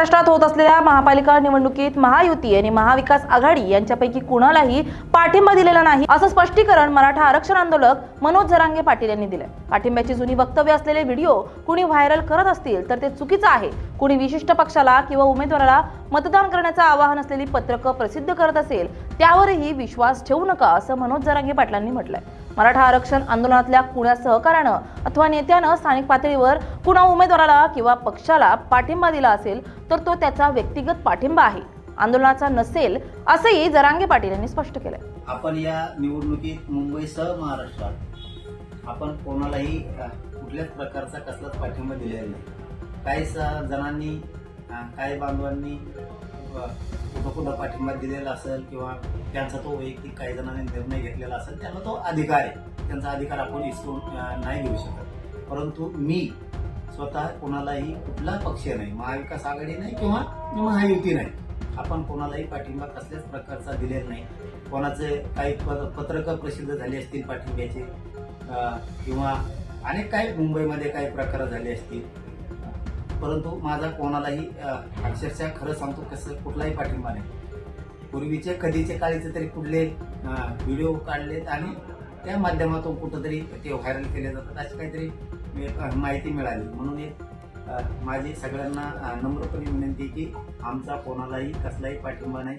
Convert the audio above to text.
महाराष्ट्रात होत असलेल्या महापालिका निवडणुकीत महायुती आणि महाविकास आघाडी यांच्यापैकी कुणालाही पाठिंबा दिलेला नाही असं स्पष्टीकरण मराठा आरक्षण आंदोलक मनोज जरांगे पाटील यांनी दिले पाठिंब्याची जुनी वक्तव्य असलेले व्हिडिओ कुणी व्हायरल करत असतील तर ते चुकीचं आहे. कुणी विशिष्ट पक्षाला किंवा उमेदवाराला मतदान करण्याचं आवाहन असलेली पत्रकं प्रसिद्ध करत असेल त्यावरही विश्वास ठेवू नका असं मनोज जरांगे पाटलांनी म्हटलंय. मराठा आरक्षण आंदोलनातल्या कुण्या सहकारानं अथवा नेत्यानं स्थानिक पातळीवर कुणा उमेदवाराला किंवा पक्षाला पाठिंबा दिला असेल तर तो त्याचा व्यक्तिगत पाठिंबा आहे. आंदोलनाचा नसेल असंही जरांगे पाटील यांनी स्पष्ट केलंय. आपण या निवडणुकीत मुंबईसह महाराष्ट्रात आपण कोणालाही कुठल्याच प्रकारचा कसलाच पाठिंबा दिलेला नाही. काही जणांनी काही बांधवांनी कुठं कुठं पाठिंबा दिलेला असेल किंवा त्यांचा तो वैयक्तिक काही जणांनी निर्णय घेतलेला असेल त्यांना तो अधिकार आहे. त्यांचा अधिकार आपण इसरून नाही घेऊ शकत. परंतु मी स्वतः कोणालाही कुठला पक्ष नाही महाविकास आघाडी नाही किंवा महायुती नाही आपण कोणालाही पाठिंबा कसल्याच प्रकारचा दिलेला नाही. कोणाचे काही पत्रकं प्रसिद्ध झाले असतील पाठिंब्याचे किंवा अनेक काही मुंबईमध्ये काही प्रकार झाले असतील परंतु माझा कोणालाही अक्षरशः खरं सांगतो कसं कुठलाही पाठिंबा नाही. पूर्वीचे कधीचे काळीचे तरी कुठले व्हिडिओ काढलेत आणि त्या माध्यमातून कुठंतरी ते व्हायरल केले जातात अशी काहीतरी माहिती मिळाली. म्हणून एक माझी सगळ्यांना नम्रपणे विनंती की आमचा कोणालाही कसलाही पाठिंबा नाही.